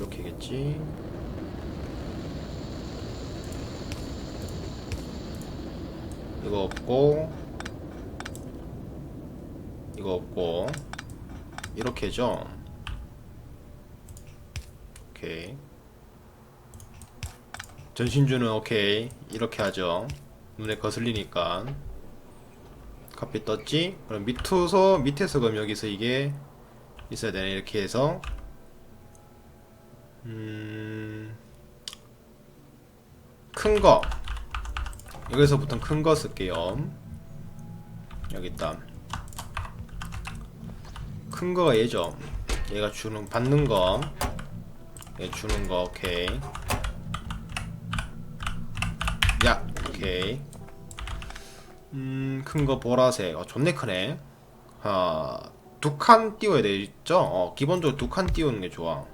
이렇게겠지? 이거 없고 이거 없고 이렇게죠? 오케이. 전신주는 오케이. 이렇게 하죠. 눈에 거슬리니까. 카피 떴지? 그럼 밑에서 밑에서 그럼 여기서 이게 있어야 되네. 이렇게 해서 음... 큰 거 여기서부터 큰 거 쓸게요 여기 있다 큰 거가 얘죠 얘가 주는 받는 거 얘 주는 거 오케이 야 오케이 음, 큰 거 보라색. 어, 존내 크네. 아, 두칸 띄워야 되죠? 어, 기본적으로 두 칸 띄우는 게 좋아.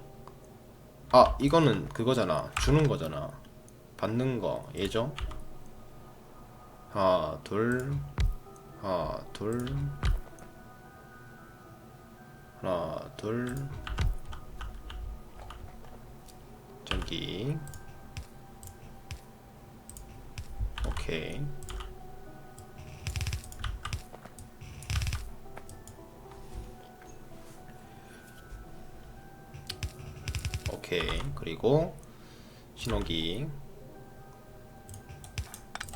아, 이거는 그거잖아. 주는 거잖아. 받는 거. 얘죠? 하나, 둘, 하나, 둘, 하나, 둘, 전기. 오케이. 오케이. 그리고 신호기.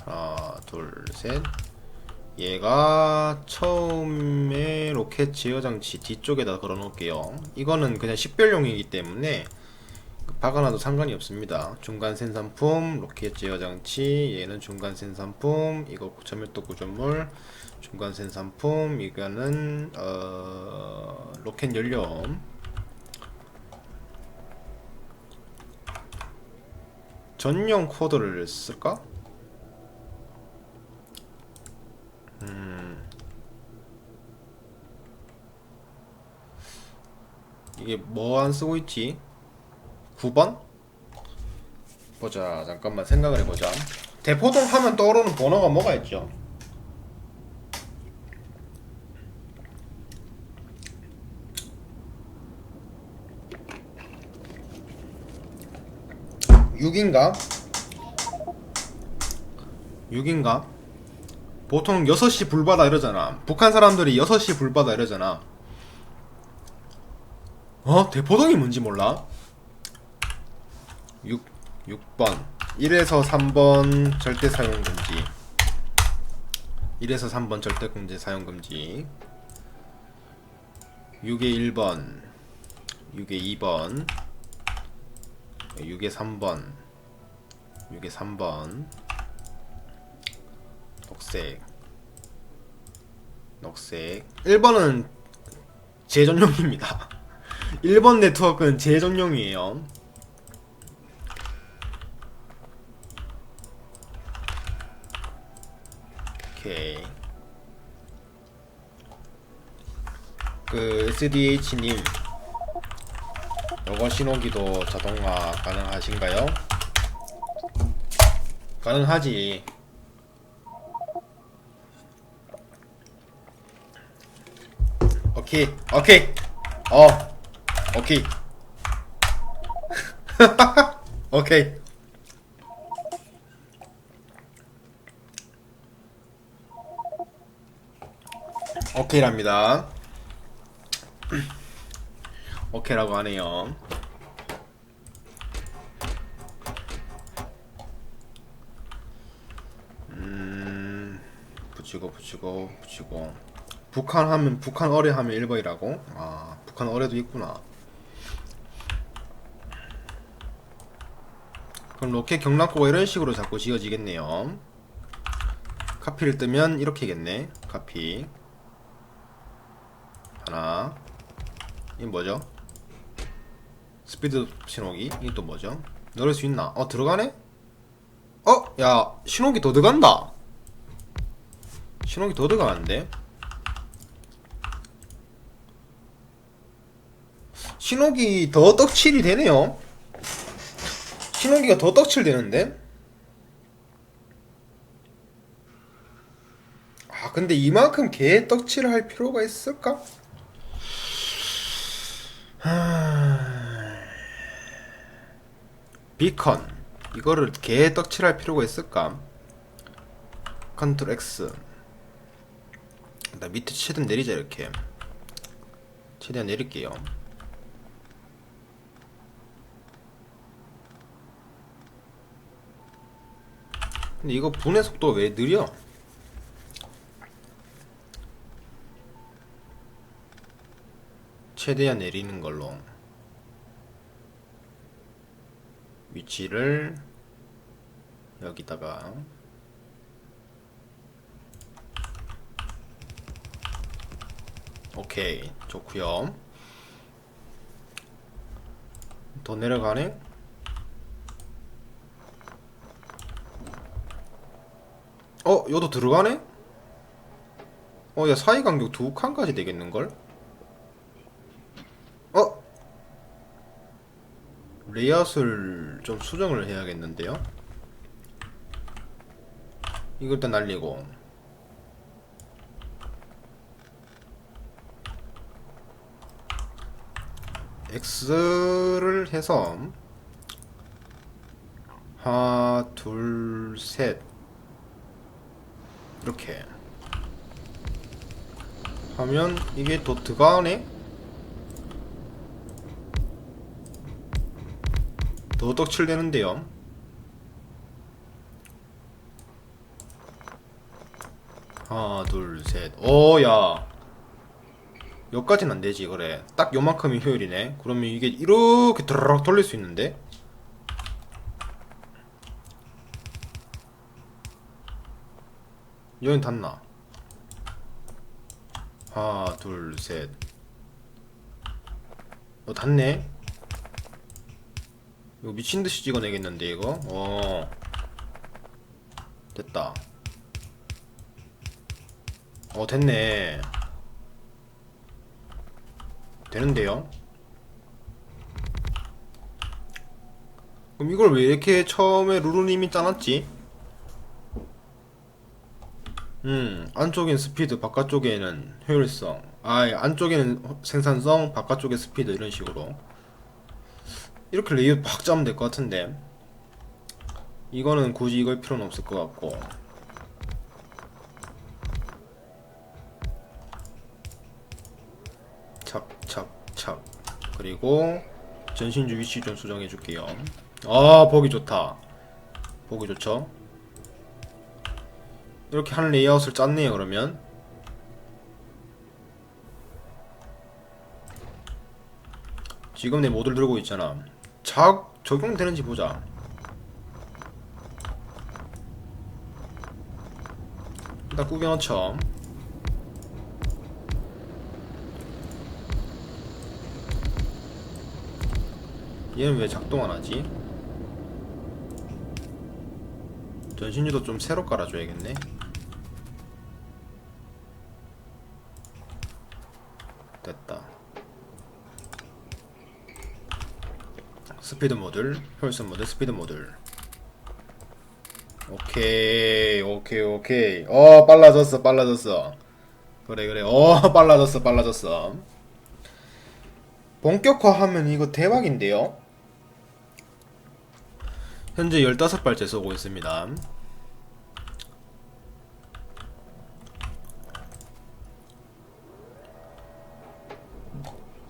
하나 둘셋. 얘가 처음에 로켓 제어 장치 뒤쪽에다 걸어 놓을게요. 이거는 그냥 식별용이기 때문에 박아놔도 상관이 없습니다. 중간 생산품 로켓 제어 장치 얘는 중간 생산품 이거 고철밀도 구조물 중간 생산품 이거는 어, 로켓 연료 전용 코드를 쓸까? 음. 이게 뭐 안 쓰고 있지? 9번? 보자. 잠깐만 생각을 해보자. 대포동 하면 떠오르는 번호가 뭐가 있죠? 육인가 6인가? 보통 6시 불바다 이러잖아. 북한 사람들이 6시 불바다 이러잖아. 어? 대포동이 뭔지 몰라? 6, 6번. 1에서 3번 절대 사용 금지. 1에서 3번 절대 금지 사용 금지. 6에 1번. 6에 2번. 6에 3번. 6에 3번. 녹색. 녹색. 1번은 재전용입니다. 1번 네트워크는 재전용이에요. 오케이. 그 SDH님 요거 신호기도 자동화 가능하신가요? 가능하지. 오케이, 오케이, 어, 오케이, 오케이. 오케이랍니다. 오케이라고 하네요. 음, 붙이고 붙이고 붙이고. 북한 하면 북한 어뢰 하면 1번이라고? 아, 북한 어뢰도 있구나. 그럼 로켓 경락고가 이런 식으로 자꾸 지어지겠네요. 카피를 뜨면 이렇게겠네. 카피. 하나. 이 뭐죠? 스피드 신호기? 이게 또 뭐죠? 넣을 수 있나? 어 들어가네? 어? 야 신호기 더 들어간다 신호기 더 들어가는데? 신호기 더 떡칠이 되네요 신호기가 더 떡칠 되는데? 아 근데 이만큼 개 떡칠을 할 필요가 있을까? 비컨. 이거를 개 떡칠할 필요가 있을까? 컨트롤 X. 나 밑에 최대한 내리자 이렇게. 최대한 내릴게요. 근데 이거 분해 속도가 왜 느려? 최대한 내리는 걸로 위치를 여기다가 오케이 좋구요. 더 내려가네. 어 여도 들어가네? 어 야 사이 간격 두 칸까지 되겠는걸 어 레이아웃을 좀 수정을 해야겠는데요. 이걸 일단 날리고. X를 해서 하나 둘셋. 이렇게. 하면 이게 더 들어가네 더 떡칠되는데요. 하나 둘셋. 오야. 여기까지는 안되지 그래. 딱 요만큼이 효율이네. 그러면 이게 이렇게 드르륵 돌릴 수 있는데? 여긴 닿나? 하나 둘셋. 어 닿네 이거 미친듯이 찍어내겠는데 이거? 어. 됐다. 어 됐네. 되는데요? 그럼 이걸 왜 이렇게 처음에 루루님이 짜놨지? 음 안쪽엔 스피드 바깥쪽에는 효율성. 아 안쪽에는 생산성 바깥쪽에 스피드 이런 식으로 이렇게 레이아웃 팍 짜면 될 것 같은데 이거는 굳이 이걸 필요는 없을 것 같고. 착착착 그리고 전신주 위치 좀 수정해 줄게요. 아 보기 좋다. 보기 좋죠? 이렇게 한 레이아웃을 짰네요 그러면. 지금 내 모드를 들고 있잖아 작 적용되는지 보자 일단 넣죠 얘는 왜 작동 안 하지? 전신유도 좀 새로 깔아줘야겠네. 됐다. 스피드 모듈, 효율성 모드, 스피드 모듈. 오케이, 오케이, 오케이. 어, 빨라졌어, 빨라졌어. 그래, 그래. 어, 빨라졌어, 빨라졌어. 본격화하면 이거 대박인데요? 현재 15발째 쏘고 있습니다.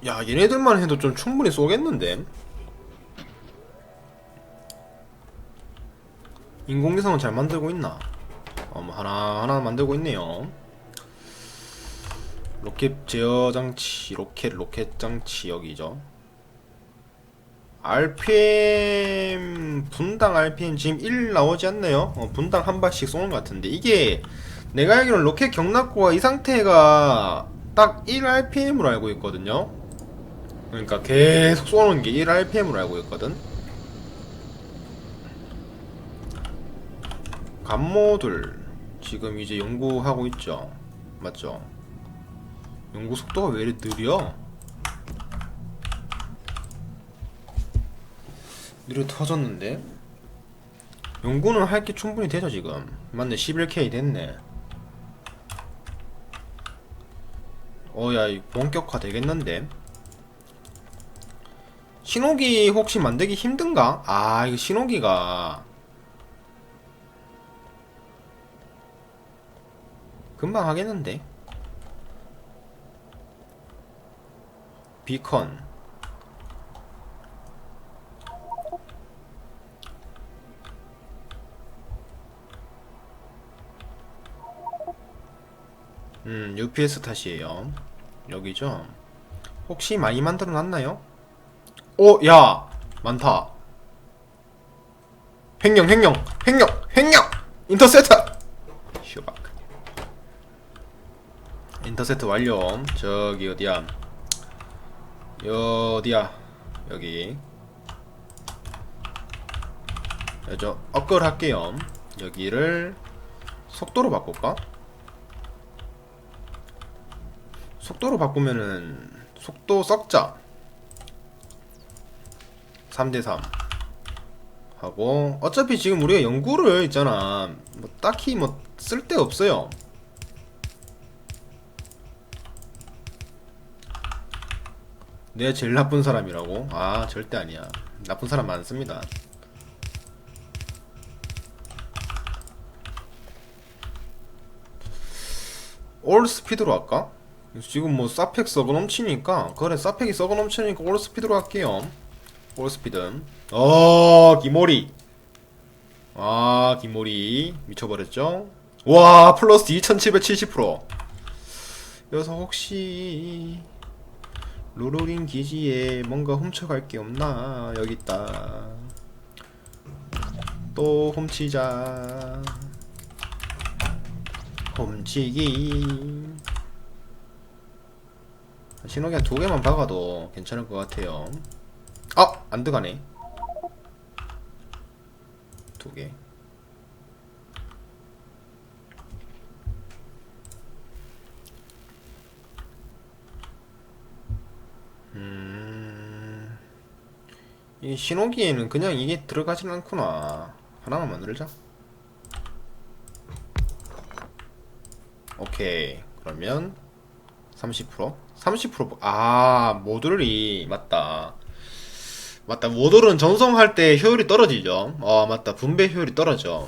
야, 얘네들만 해도 좀 충분히 쏘겠는데? 인공위성은 잘 만들고 있나? 어, 뭐 하나하나 만들고 있네요. 로켓 제어 장치, 로켓 로켓 장치 여기죠. RPM 분당 RPM 지금 1 나오지 않나요? 어, 분당 한 발씩 쏘는 것 같은데 이게 내가 알기로는 로켓 경락고가 이 상태가 딱 1 RPM으로 알고 있거든요. 그러니까 계속 쏘는 게 1 RPM으로 알고 있거든. 감모들 지금 이제 연구하고 있죠. 맞죠? 연구 속도가 왜 이리 느려? 느려 터졌는데? 연구는 할 게 충분히 되죠 지금 맞네 11K 됐네 어야 본격화 되겠는데 신호기 혹시 만들기 힘든가? 아 이거 신호기가 금방 하겠는데 비컨 음 UPS 탓이에요 여기죠 혹시 많이 만들어 놨나요? 오, 야, 많다. 횡령, 횡령, 횡령, 횡령! 인터셉트! 휴박. 인터셉트 완료. 저기 어디야? 어디야? 여기. 야, 저 업글 할게요. 여기를 속도로 바꿀까? 속도로 바꾸면은 속도 썩자. 3대3 하고 어차피 지금 우리가 연구를 있잖아 뭐 딱히 뭐 쓸데 없어요 내가 제일 나쁜 사람이라고? 아 절대 아니야. 나쁜 사람 많습니다. 올 스피드로 할까? 지금 뭐 사펙 썩어 넘치니까 그래 사펙이 썩어 넘치니까 올 스피드로 할게요. 올 스피드 어 기모리. 아 기모리. 미쳐버렸죠? 와 플러스 2770% 여기서 혹시 루루린 기지에 뭔가 훔쳐갈 게 없나? 여기 있다. 또 훔치자. 훔치기. 신호기 한두 개만 박아도 괜찮을 것 같아요. 아! 안 들어가네. 두개 이 신호기에는 그냥 이게 들어가진 않구나. 하나만 만들자. 오케이. 그러면 30% 30%아 모듈이 맞다. 맞다. 모듈은 전송할 때 효율이 떨어지죠. 어 맞다. 분배 효율이 떨어져.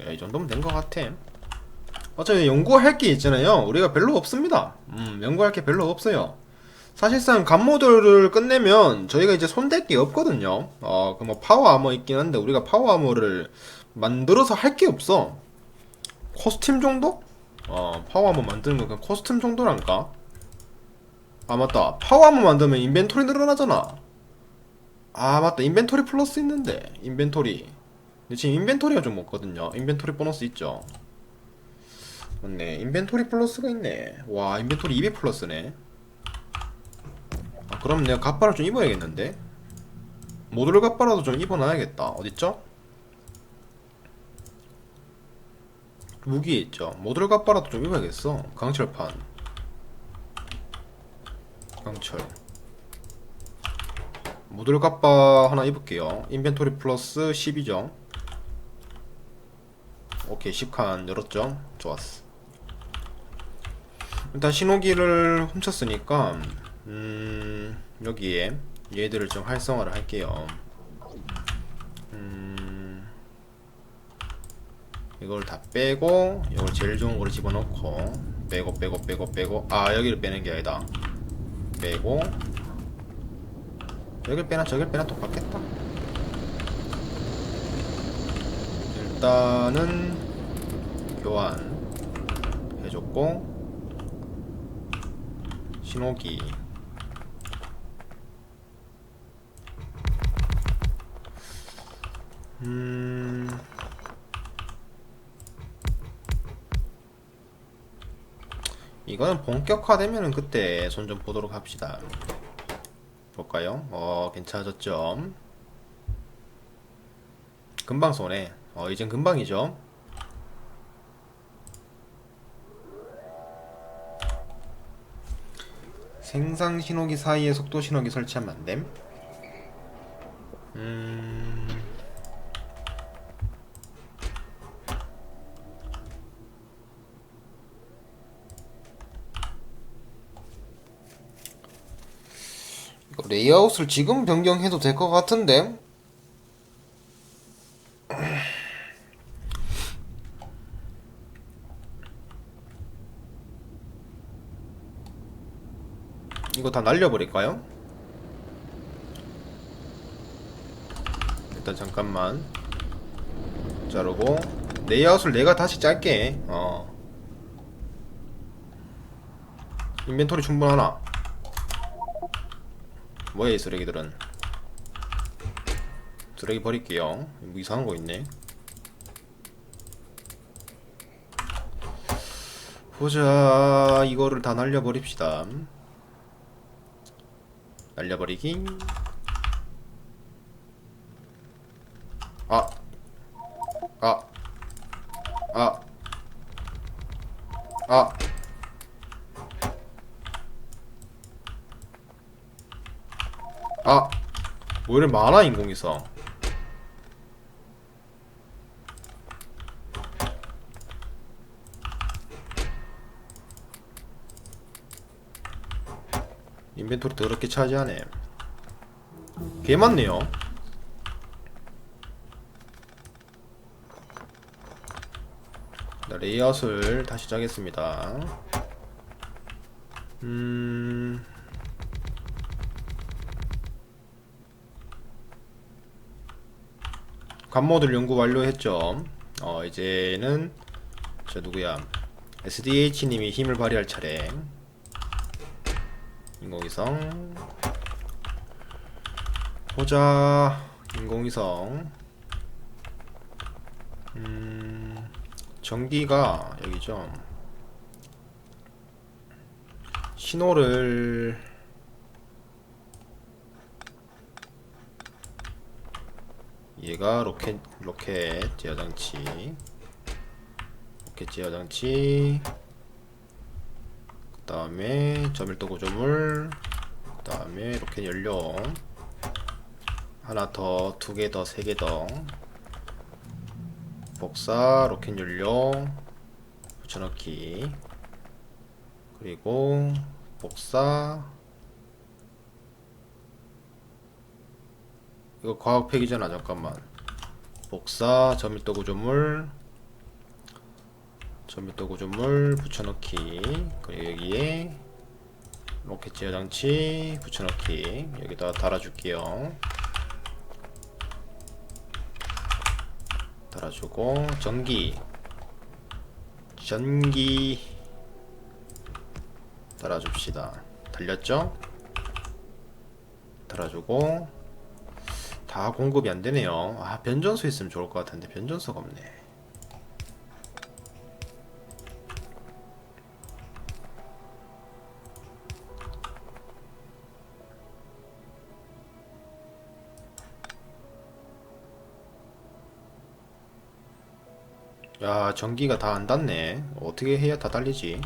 야, 이 정도면 된 것 같아 어차피 연구할 게 있잖아요. 우리가 별로 없습니다. 음 연구할 게 별로 없어요. 사실상 간 모듈을 끝내면 저희가 이제 손댈 게 없거든요. 어 그 뭐 파워 아머 있긴 한데 우리가 파워 아머를 만들어서 할 게 없어. 코스튬 정도? 어 파워 아머 만드는 건 그냥 코스튬 정도란가? 아 맞다. 파워 한번 만들면 인벤토리 늘어나잖아. 아 맞다. 인벤토리 플러스 있는데. 인벤토리. 근데 지금 인벤토리가 좀 없거든요. 인벤토리 보너스 있죠 맞네. 인벤토리 플러스가 있네. 와 인벤토리 200 플러스네. 아, 그럼 내가 갑바를 좀 입어야겠는데? 모듈 갑바라도 좀 입어놔야겠다. 어딨죠? 무기에 있죠. 모듈 갑바라도 좀 입어야겠어. 강철판. 강철. 모듈 갑바 하나 입을게요. 인벤토리 플러스 10이죠. 오케이 10칸 열었죠? 좋았어 일단 신호기를 훔쳤으니까 음 여기에 얘들을 좀 활성화를 할게요. 음 이걸 다 빼고 이걸 제일 좋은 거를 집어넣고 빼고 빼고 빼고 빼고. 아 여기를 빼는 게 아니다. 빼고. 여길 빼나 저길 빼나 똑같겠다. 일단은 교환 해줬고 신호기 음 이거는 본격화되면은 그때 손 좀 보도록 합시다. 볼까요? 어, 괜찮아졌죠? 금방 쏘네. 어, 이젠 금방이죠? 생상 신호기 사이에 속도 신호기 설치하면 안 됨. 음. 레이아웃을 지금 변경해도 될 것 같은데 이거 다 날려버릴까요? 일단 잠깐만. 자르고. 레이아웃을 내가 다시 짤게. 어. 인벤토리 충분하나? 뭐야 이 쓰레기들은? 쓰레기 버릴게요. 뭐 이상한 거 있네. 보자. 이거를 다 날려버립시다 날려버리기. 아. 아, 아, 아. 아, 뭐 이래 많아 인공위성. 인벤토리 더럽게 차지하네. 개 많네요. 자, 레이아웃을 다시 짜겠습니다. 음. 관모들 연구 완료했죠. 어, 이제는 저 누구야? SDH님이 힘을 발휘할 차례. 인공위성. 보자. 인공위성. 음, 전기가 여기죠. 신호를 얘가 로켓 로켓 제어 장치 로켓 제어 장치 그 다음에 저밀도 구조물 그 다음에 로켓 연료 하나 더 두 개 더 세 개 더. 복사 로켓 연료 붙여넣기. 그리고 복사. 이거 과학팩이잖아 잠깐만. 복사 저밀도 구조물 저밀도 구조물 붙여넣기. 그리고 여기에 로켓 제어 장치 붙여넣기. 여기다 달아줄게요. 달아주고 전기. 전기. 달아줍시다. 달렸죠? 달아주고. 다 공급이 안 되네요. 아, 변전소 있으면 좋을 것 같은데 변전소가 없네. 야, 전기가 다 안 닿네. 어떻게 해야 다 달리지?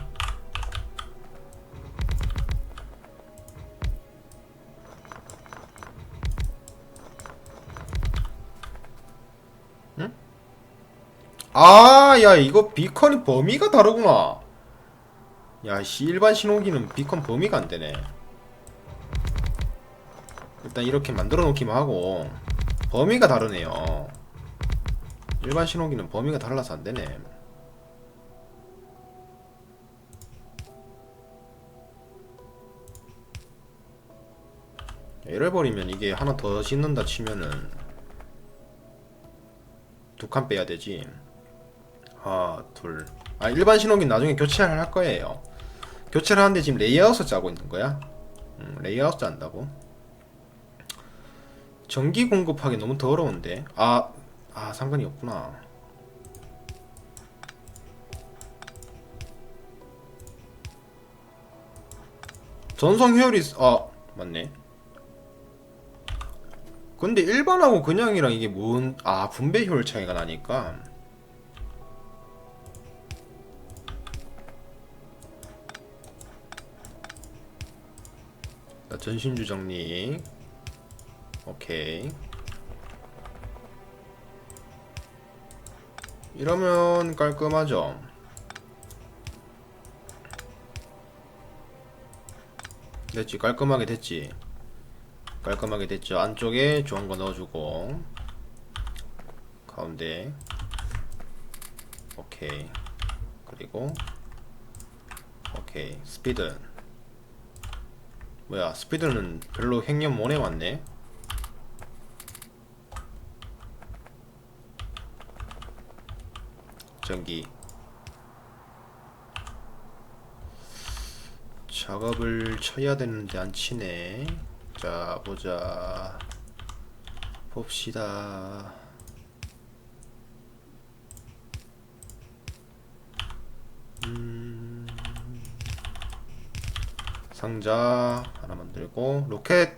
아, 야, 이거 비컨이 범위가 다르구나. 야, 씨, 일반 신호기는 비컨 범위가 안 되네. 일단 이렇게 만들어 놓기만 하고, 범위가 다르네요. 일반 신호기는 범위가 달라서 안 되네. 잃어버리면 이게 하나 더 싣는다 치면은 두 칸 빼야 되지. 하나, 둘. 아, 일반 신호기 나중에 교체를 할 거예요. 교체를 하는데 지금 레이아웃을 짜고 있는 거야. 음, 레이아웃 짠다고. 전기 공급하기 너무 더러운데. 아, 아, 상관이 없구나. 전송 효율이, 아, 맞네. 근데 일반하고 그냥이랑 이게 뭔, 아, 분배 효율 차이가 나니까. 자, 전신주 정리. 오케이. 이러면 깔끔하죠. 됐지, 깔끔하게 됐지. 깔끔하게 됐죠. 안쪽에 좋은 거 넣어주고. 가운데. 오케이. 그리고 오케이. 스피드. 뭐야 스피드는 별로 횡령 못 해왔네 전기. 작업을 쳐야 되는데 안 치네. 자 보자. 봅시다. 음, 상자 하나 만들고 로켓.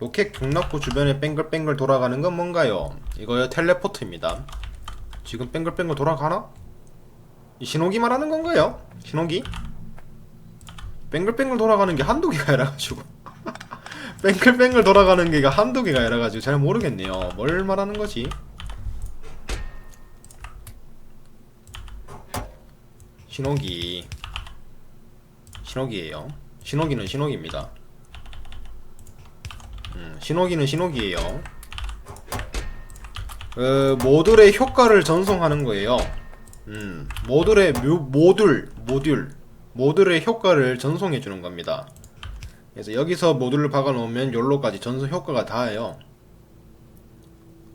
로켓 경납고 주변에 뱅글뱅글 돌아가는 건 뭔가요? 이거요 텔레포트입니다 지금 뱅글뱅글 돌아가나? 이 신호기 말하는 건가요? 신호기? 뱅글뱅글 돌아가는 게 한두 개가 아니라가지고 뱅글뱅글 돌아가는 게가 한두 개가 아니라가지고 잘 모르겠네요 뭘 말하는 거지? 신호기 신호기예요 신호기는 신호기입니다 음, 신호기는 신호기예요 그 모듈의 효과를 전송하는 거예요 음, 모듈의 묘, 모듈 모듈 모듈의 효과를 전송해 주는 겁니다 그래서 여기서 모듈을 박아 놓으면 열로까지 전송 효과가 닿아요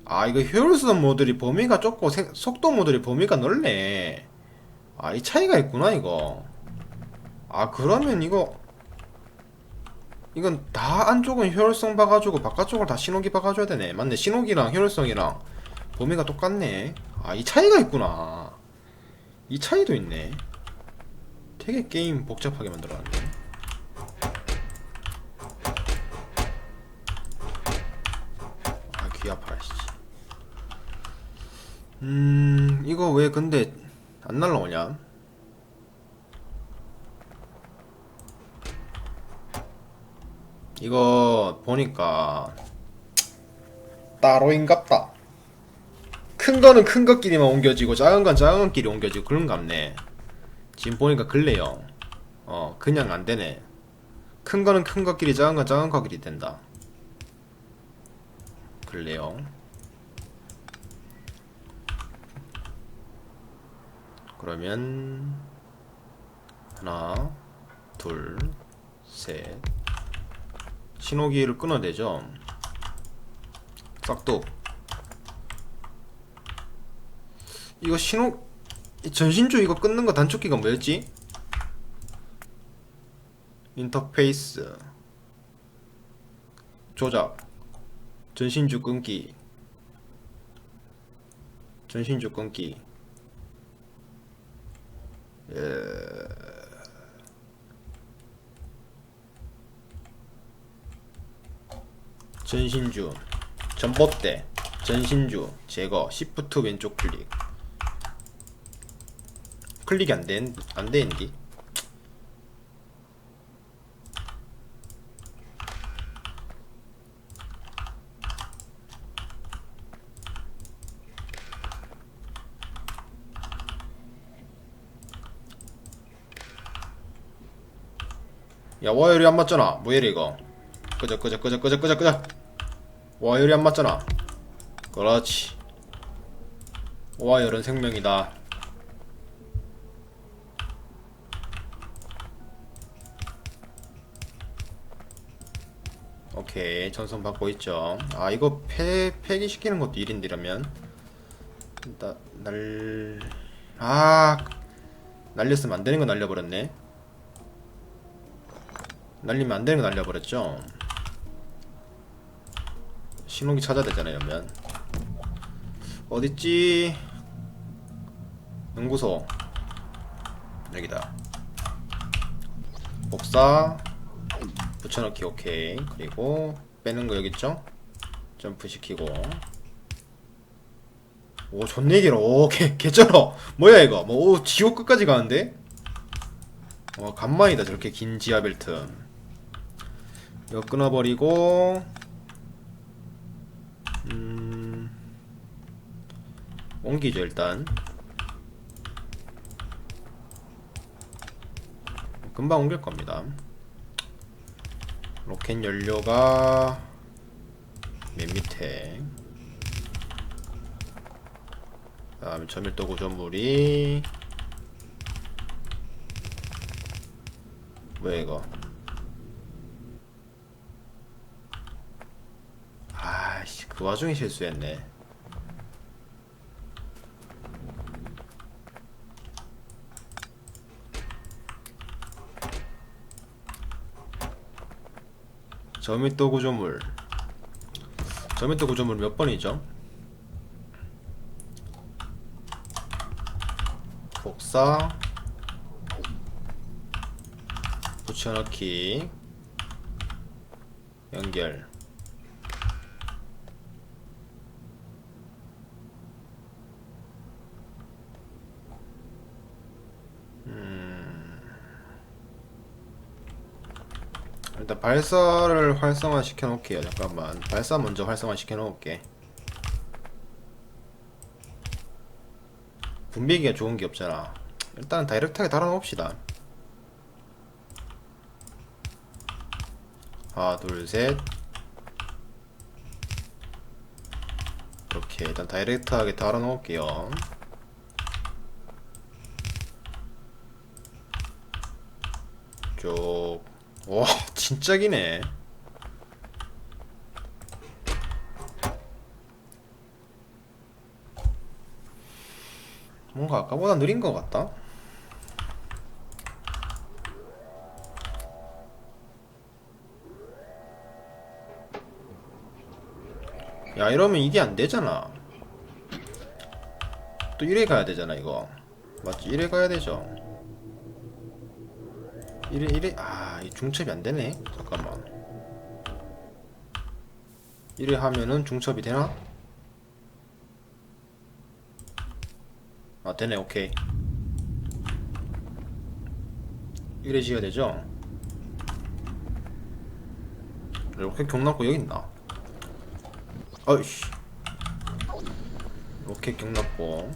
아 이거 효율성 모듈이 범위가 좁고 생- 속도 모듈이 범위가 넓네 아, 이 차이가 있구나, 이거. 아, 그러면 이거, 이건 다 안쪽은 효율성 봐가지고 바깥쪽을 다 신호기 봐가줘야 되네. 맞네. 신호기랑 효율성이랑 범위가 똑같네. 아, 이 차이가 있구나. 이 차이도 있네. 되게 게임 복잡하게 만들어놨네. 아, 귀 아파라, 씨. 음, 이거 왜 근데 안 날라오냐? 이거 보니까 따로인갑다. 큰 거는 큰 것끼리만 옮겨지고 작은 건 작은 것끼리 옮겨지고 그런 갑네. 지금 보니까 글래요. 어, 그냥 안 되네. 큰 거는 큰 것끼리 작은 건 작은 것끼리 된다. 글래요. 그러면 하나, 둘, 셋 신호기를 끊어야 되죠. 싹둑 이거 신호 이 전신주 이거 끊는 거 단축키가 뭐였지? 인터페이스. 조작. 전신주 끊기. 전신주 끊기. 전신주. 전봇대. 전신주. 제거. 시프트 왼쪽 클릭 클릭이 안 된 안 되는디 야 와이어리 안 맞잖아. 뭐야 이거. 끄적 끄적 끄적 끄적 끄적 끄적. 와이어리 안 맞잖아. 그렇지. 와이어는 생명이다 오케이 전선 받고 있죠. 아 이거 폐, 폐기시키는 것도 일인데 이러면? 나, 날... 아 날렸으면 안 되는 거 날려버렸네. 날리면 안 되는 거 날려버렸죠? 신호기 찾아야 되잖아요 그러면. 어딨지? 연구소. 여기다. 복사 붙여넣기 오케이 그리고 빼는 거 여기 있죠? 점프 시키고. 오 존내 길어. 오개 개쩔어. 뭐야 이거? 뭐 오 지옥 끝까지 가는데? 어 간만이다 저렇게 긴 지하 벨트. 이거 끊어버리고. 음 옮기죠 일단. 금방 옮길 겁니다 로켓 연료가 맨 밑에. 그 다음에 저밀도 구조물이 왜 이거? 아씨 그 와중에 실수했네 저밀도 구조물. 저밀도 구조물 몇 번이죠? 복사. 붙여넣기. 연결 음. 발사를 활성화 시켜 놓을게요. 잠깐만. 발사 먼저 활성화 시켜 놓을게. 분배기가 좋은 게 없잖아. 일단 다이렉트하게 달아 놓읍시다. 하나 둘셋. 이렇게 일단 다이렉트하게 달아 놓을게요. 쭉. 와, 진짜 기네. 뭔가 아까보다 느린 것 같다. 야, 이러면 이게 안 되잖아. 또 이래 가야 되잖아, 이거. 맞지? 이래 가야 되죠. 이래 이래 아, 이 중첩이 안 되네. 잠깐만. 이래 하면은 중첩이 되나? 아, 되네. 오케이. 이래 지어야 되죠? 이렇게 경납고 여기 있나? 어이씨. 이렇게 경납고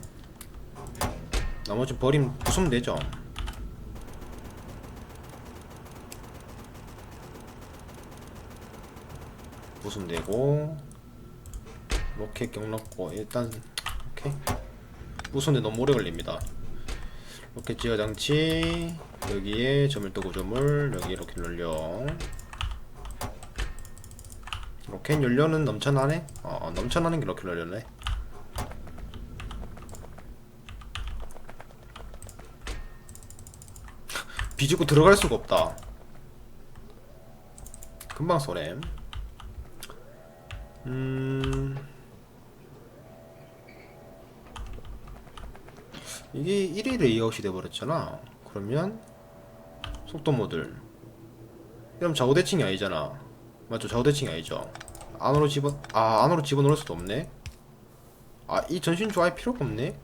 나머지 버림 부수면 되죠? 부수면 되고 로켓 경납고 일단 오케이. 부수는데 너무 오래 걸립니다. 로켓 지어 장치 여기에 저밀도 구조물 여기 이렇게 연료 로켓 연료는 넘쳐나네? 어 넘쳐나는 게 로켓 연료네. 비집고 들어갈 수가 없다. 금방 쏘네 음. 이게 1위 레이아웃이 돼버렸잖아. 그러면 속도 모듈. 그럼 좌우 대칭이 아니잖아. 맞죠? 좌우 대칭이 아니죠? 안으로 집어 아 안으로 집어넣을 수도 없네. 아 이 전신 조합이 필요가 없네.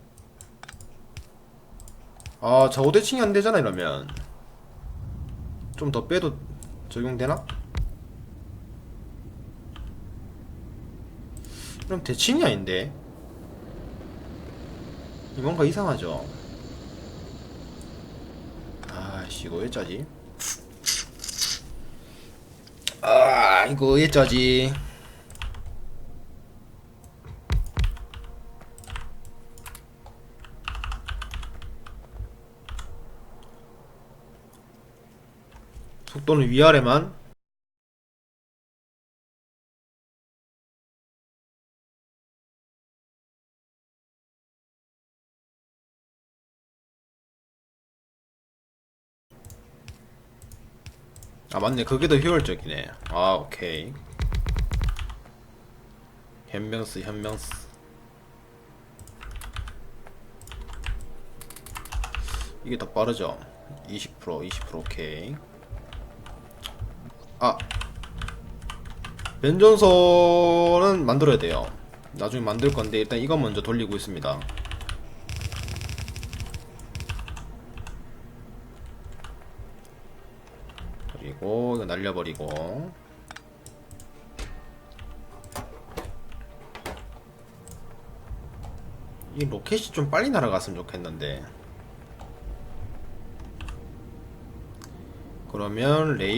아 좌우 대칭이 안 되잖아 이러면. 좀 더 빼도 적용되나? 그럼 대칭이 아닌데? 이 뭔가 이상하죠? 아씨 이거 왜 짜지? 아 이거 왜 짜지? 속도는 위아래만 아 맞네. 그게 더 효율적이네. 아 오케이. 현명스 현명스. 이게 더 빠르죠? 20% 20% 오케이. 아. 변전소는 만들어야 돼요. 나중에 만들 건데 일단 이거 먼저 돌리고 있습니다 그리고 이거 날려버리고. 이 로켓이 좀 빨리 날아갔으면 좋겠는데. 그러면 레이